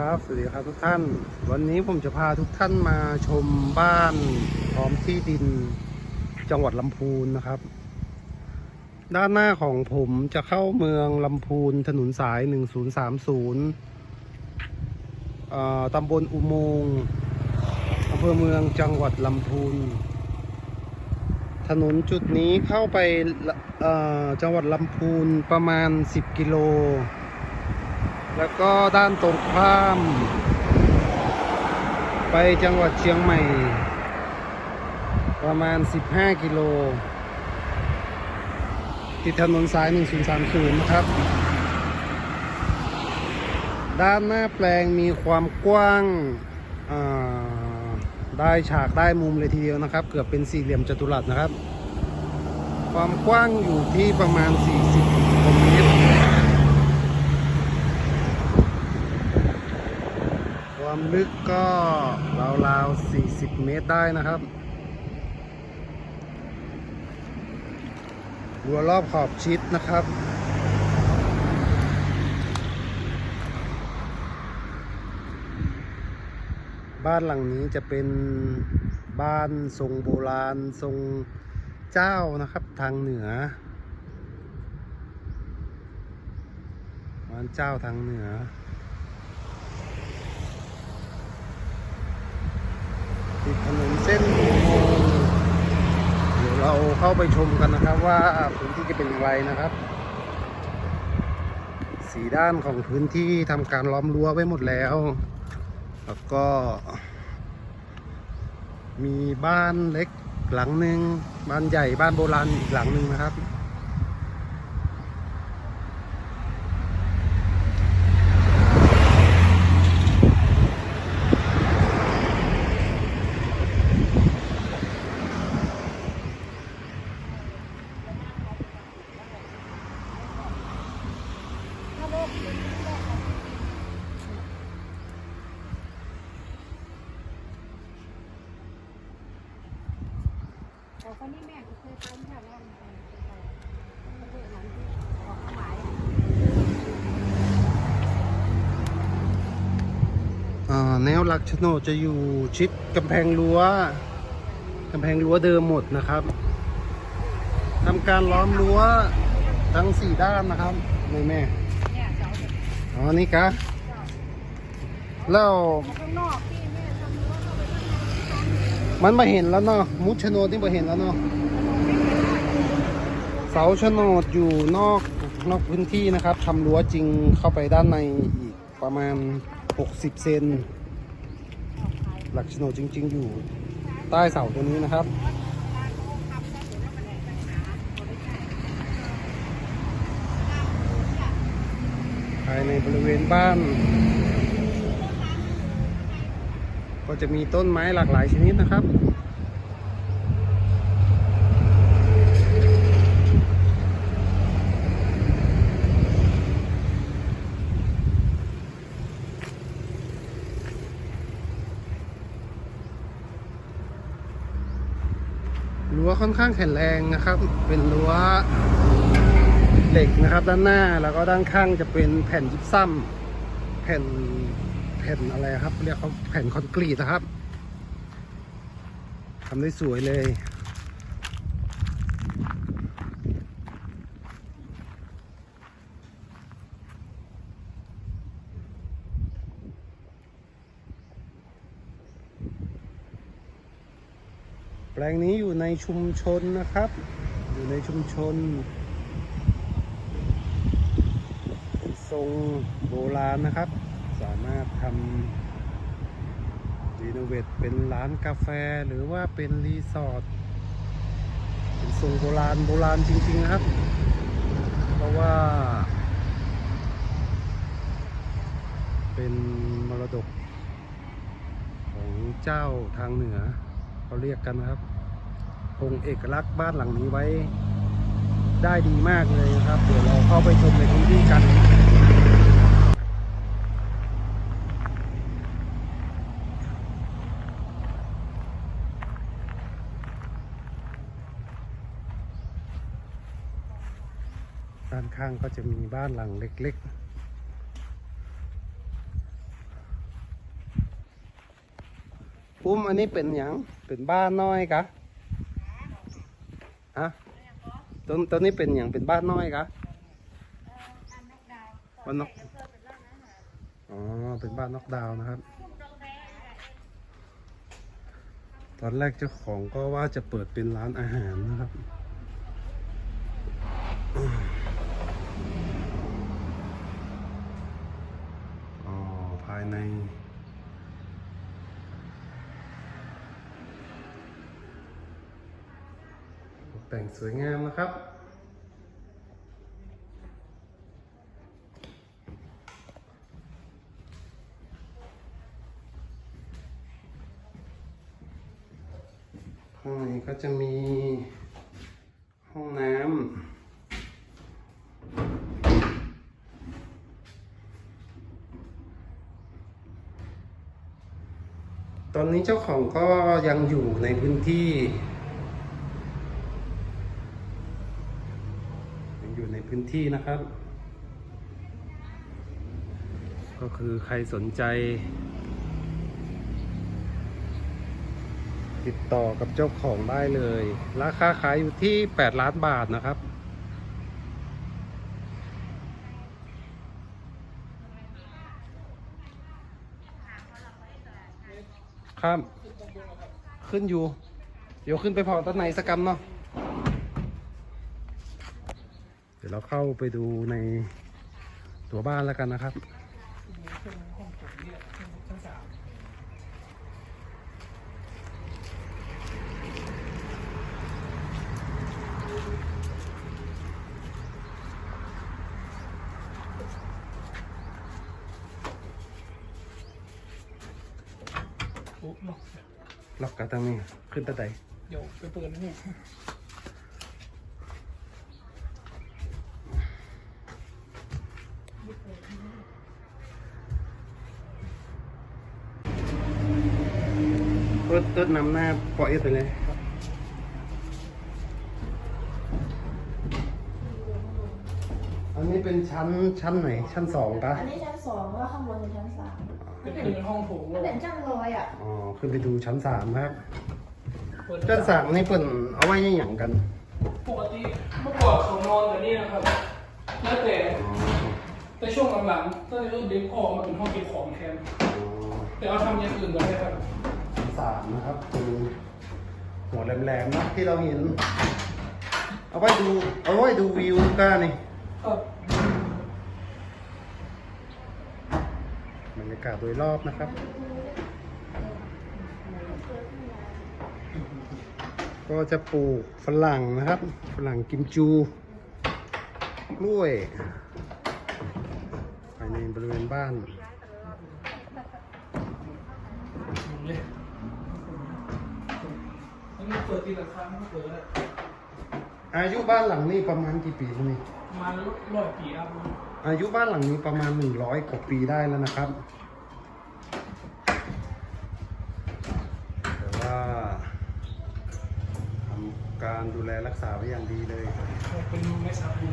ครับ สวัสดีครับทุกท่าน วันนี้ผมจะพาทุกท่านมาชมบ้านพร้อมที่ดินจังหวัดลำพูนนะครับ ด้านหน้าของผมจะเข้าเมืองลำพูนถนนสาย 1030ตำบลอุโมงค์อำเภอเมืองจังหวัดลำพูน ถนนจุดนี้เข้าไปจังหวัดลำพูนประมาณ 10 กิโล แล้วก็ด้านตรงข้าม ไปจังหวัดเชียงใหม่ ประมาณ 15 กิโล ติดถนนสาย 1030 นะครับ ด้านหน้าแปลงมีความกว้างาได้ฉากได้มุมเลยทีเดียวนะครับ เกือบเป็นสี่เหลี่ยมจัตุรัสนะครับ ความกว้างอยู่ที่ประมาณ 40กว่าเมตร ความลึกก็ราวๆ 40 เมตรได้นะครับรัวรอบขอบชิดนะครับบ้านหลังนี้จะเป็นบ้านทรงโบราณทรงเจ้านะครับทางเหนือบ้านเจ้าทางเหนือ ติดถนนเส้นเดี๋ยวเราเข้าไปชมกันนะครับ ว่าพื้นที่จะเป็นอย่างไรนะครับ สีด้านของพื้นที่ทำการล้อมรั้วไว้หมดแล้ว แล้วก็ มีบ้านเล็กหลังหนึ่งบ้านใหญ่บ้านโบราณอีกหลังหนึ่งนะครับ ต่คนนี้แม่ก็เคยไปแถวนั้นประเทศนั้นที่ออกหมายอ่าแนวหลักโนดจะอยู่ชิดกำแพงรั้วกำแพงรั้วเดิมหมดนะครับทำการล้อมรั้วทั้งสี่ด้านนะครับนี่แม่เนี่ยเสาเนี่ยอ๋อนี่กะแล้วข้างนอกที่แม่ทำรั้วเข้าไปข้างใน มันมาเห็นแล้วเนาะมุดโนดนี่มาเห็นแล้วเนาะเสาโนดอยู่นอกนอกพื้นที่นะครับทำรั้วจริงเข้าไปด้านในอีกประมาณ 60 เซนหลักโนดจริง ๆ อยู่ใต้เสาตัวนี้นะครับภายในบริเวณบ้าน ก็จะมีต้นไม้หลากหลายชนิดนะครับ รั้วค่อนข้างแข็งแรงนะครับ เป็นรั้วเหล็กนะครับด้านหน้าแล้วก็ด้านข้างจะเป็นแผ่นยิปซัมแผ่น ผ่นอะไรครับ เรียกเขาแผ่นคอนกรีตนะครับทำได้สวยเลย แปลงนี้อยู่ในชุมชนนะครับ อยู่ในชุมชนทรงโบราณนะครับามารถทำรีโนเวทเป็นร้านกาแฟหรือว่าเป็นรีสอร์ทเป็นทรงโบราณโบราณจริง ๆ นะครับ เพราะว่า เป็นมรดก ของเจ้าทางเหนือเขาเรียกกันนะครับคงเอกลักษณ์บ้านหลังนี้ไว้ได้ดีมากเลยนะครับ เดี๋ยวเราเข้าไปชมในพื้นที่กัน ด้านข้างก็จะมีบ้านหลังเล็กๆปุ้มอันนี้เป็นหยังเป็นบ้านน้อยกะฮะต้นต้นนี้เป็นหยังเป็นบ้านน้อยกะบ้านนกอ๋อเป็นบ้านนกดาวนะครับ ตอนแรกเจ้าของก็ว่าจะเปิดเป็นร้านอาหารนะครับ อ๋อ ภาย ในตกแต่งสวยงามนะครับข้างในก็จะมีห้องน้ำ อนนี้เจ้าของก็ยังอยู่ในพื้นที่ยังอยู่ในพื้นที่นะครับ ก็คือใครสนใจ ติดต่อกับเจ้าของได้เลย ราคาขายอยู่ที่ 8 ล้านบาทนะครับ ครับขึ้นอยู่ เดี๋ยวขึ้นไปพอต้นไหนสกกรรมเนาะเดี๋ยวเราเข้าไปดูในตัวบ้านแล้วกันนะครับ โอ้ ล็อกล็อกกันตรงนี้ขึ้นตะไดเดี๋ยวไปเปิดนะเนี่ยต้นต้นนำหน้าปล่อยไปเลยอันนี้เป็นชั้นชั้นไหนชั้นสองปะอันนี้ชั้นสองแล้วข้างบนเป็นชั้นสาม ก็เป็นห้องโถงมันเป็นชั้นลอยอะอ๋อขึ้นไปดูชั้นสามครับเปิดชั้นสามนี่เปิ่นเอาไว้ยังหยังกันปกติเมื่อก่อนเขานอนแบบนี้นะครับ แล้วแต่อ๋อแต่ช่วงหลังๆตั้งแต่เริ่มเด็กออกมาเป็นห้องเก็บของแทนอ๋อแต่เอาทำอย่างอื่นก็ได้ครับชั้นสามนะครับคือหัวแหลมๆนะที่เราเห็น เอาไว้ดูเอาไว้ดูวิวก้านี่ก็บรรยากาศโดยรอบนะครับ ก็จะปลูกฝรั่งนะครับ ฝรั่งกิมจูกล้วยภายในบริเวณบ้านหมุนเลยแล้วมันเปิดตีละครั้งมันเปิดแล้วอายุบ้านหลังนี้ประมาณกี่ปีแล้วนี่ประมาณร้อยปีอัพอายุบ้านหลังนี้ประมาณหนึ่งร้อยกว่าปีได้แล้วนะครับ แต่ว่าทำ การดูแลรักษาไว้อย่างดีเลยเป็นไม้สักดู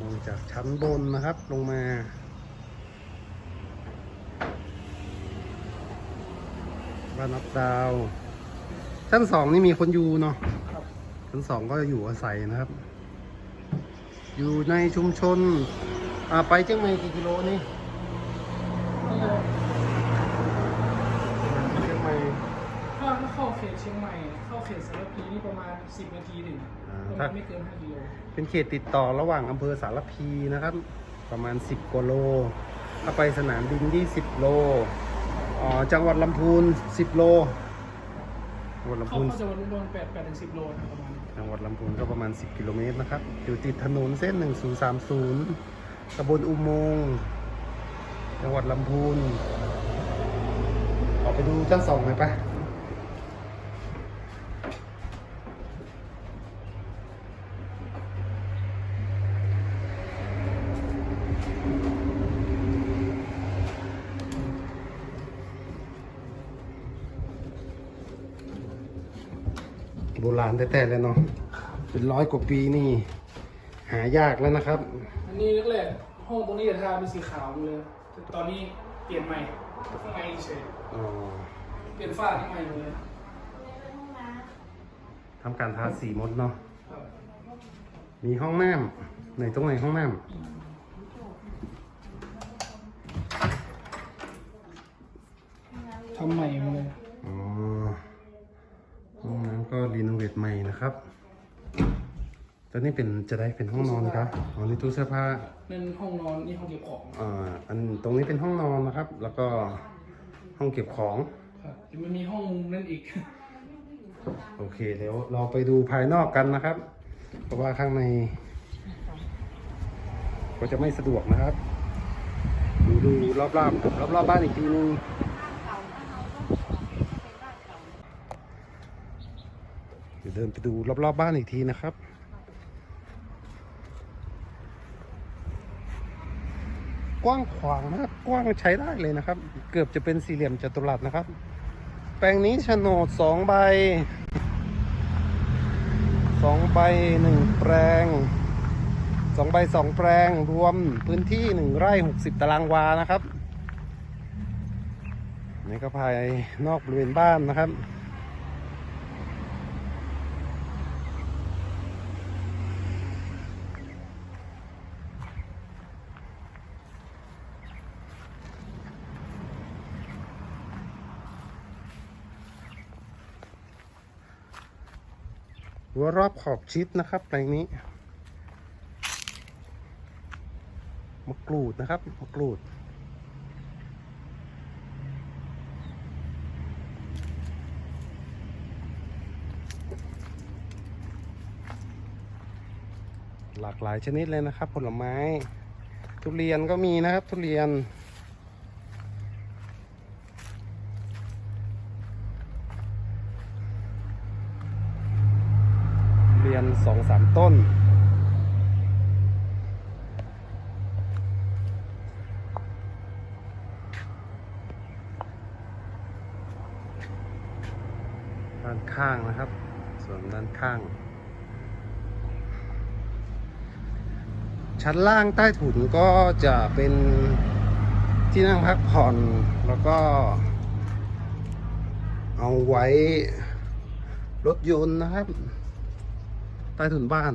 มองจากชั้นบนนะครับลงมาบ้านนับดาว ชั้นสองนี่มีคนอยู่เนาะชั้นสองก็อยู่อาศัยนะครับ อยู่ในชุมชน อ่าไปเชียงใหม่กี่กิโลนี่เชียงใหม่ถ้าเข้าเขตเชียงใหม่ เข้าเขตสารพีนี่ประมาณ 10 นาทีถึงอ่าประมาณไม่เกิน5กิโลเป็นเขตติดต่อระหว่างอำเภอสารพีนะครับ ประมาณ 10กว่าโลถ้าไปสนามบินที่10โลอ๋อจังหวัดลำพูน 10 โลจังหวัดลำเข้าพูนเข้าจะวันประมาณ8 8ถึง10โลนะประมาณนี้จังหวัดลำพูนก็ประมาณ 10 กิโลเมตรนะครับ อยู่ติดถนนเส้น 1030 ตำบลอุโมงค์จังหวัดลำพูนออกไปดูชั้นสองหน่อยปะโบราณแท้ๆเลยเนาะ เป็นร้อยกว่าปีนี่ หายากแล้วนะครับ อันนี้แรกๆห้องตรงนี้จะทาเป็นสีขาวหมดเลยแต่ตอนนี้เปลี่ยนใหม่ข้างในเฉยอ๋อเปลี่ยนฝ้าข้างในหมดเลยทำการทาสีหมดเนาะ ครับมีห้องน้ำไหนตรงไหนห้องน้ทำใหม่หมดเลยำอ๋อ ห้องน้ำก็รีโนเวทใหม่นะครับ ตอนนี้เป็นจะได้เป็นห้องนอนครับอ๋อนี่ตู้เสื้อผ้านั่นห้องนอนนี่ห้องเก็บของอ่าอันตรงนี้เป็นห้องนอนนะครับ แล้วก็ห้องเก็บของครับมันมีห้องมุมนั่นอีก โอเคเดี๋ยวเราไปดูภายนอกกันนะครับ เพราะว่าข้างใน ก็จะไม่สะดวกนะครับ ดูดูรอบๆรอบๆบ้านอีกทีนึงเก่าถ้าเราก็เป็นบ้านเก่าเดี๋ยวเดินไปดูรอบๆบ้านอีกทีนะครับ กว้างขวางนะครับ กว้างใช้ได้เลยนะครับ เกือบจะเป็นสี่เหลี่ยมจัตุรัสนะครับ แปลงนี้โฉนดสองใบสองใบหนึ่งแปลงสองใบสองแปลงรวมพื้นที่หนึ่งไร่หกสิบตารางวานะครับนี่ก็ภายนอกบริเวณบ้านนะครับ รั้วรอบขอบชิดนะครับแปลงนี้มะกรูดนะครับมะกรูด หลากหลายชนิดเลยนะครับ ผลไม้ ทุเรียนก็มีนะครับ ทุเรียน เรียนสองสามต้น ด้านข้างนะครับ ส่วนด้าน ข้าง ชั้นล่างใต้ถุนก็จะเป็นที่นั่งพักผ่อนแล้วก็ เอาไว้รถยนต์นะครับ ใต้ถุนบ้าน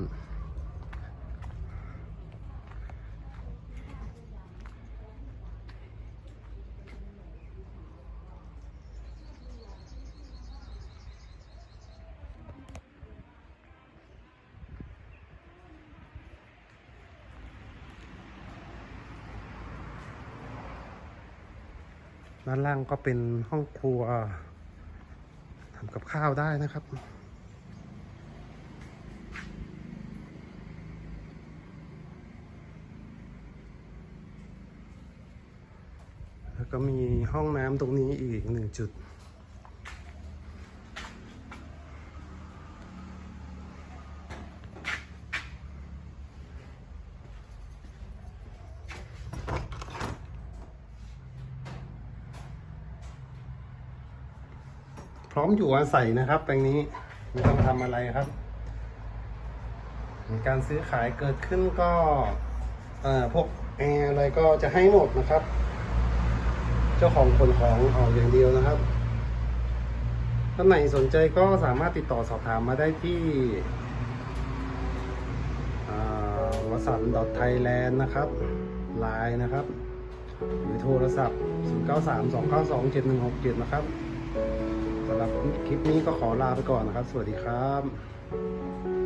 ด้านล่างก็เป็นห้องครัวทำกับข้าวได้นะครับ แล้วก็มีห้องน้ำตรงนี้อีกหนึ่งจุด ร้อมอยู่อาศัยนะครับแปลงนี้ไม่ต้องทำอะไรครับการซื้อขายเกิดขึ้นก็เอ่อพวกแอร์อะไรก็จะให้หมดนะครับ เจ้าของขนของออกอย่างเดียวนะครับท่านไหนสนใจก็สามารถติดต่อสอบถามมาได้ที่วสันดอทไทยแลนด์นะครับไลน์นะครับ หรือโทรศัพท์ 0932927167 นะครับ สำหรับคลิปนี้ก็ขอลาไปก่อนนะครับ สวัสดีครับ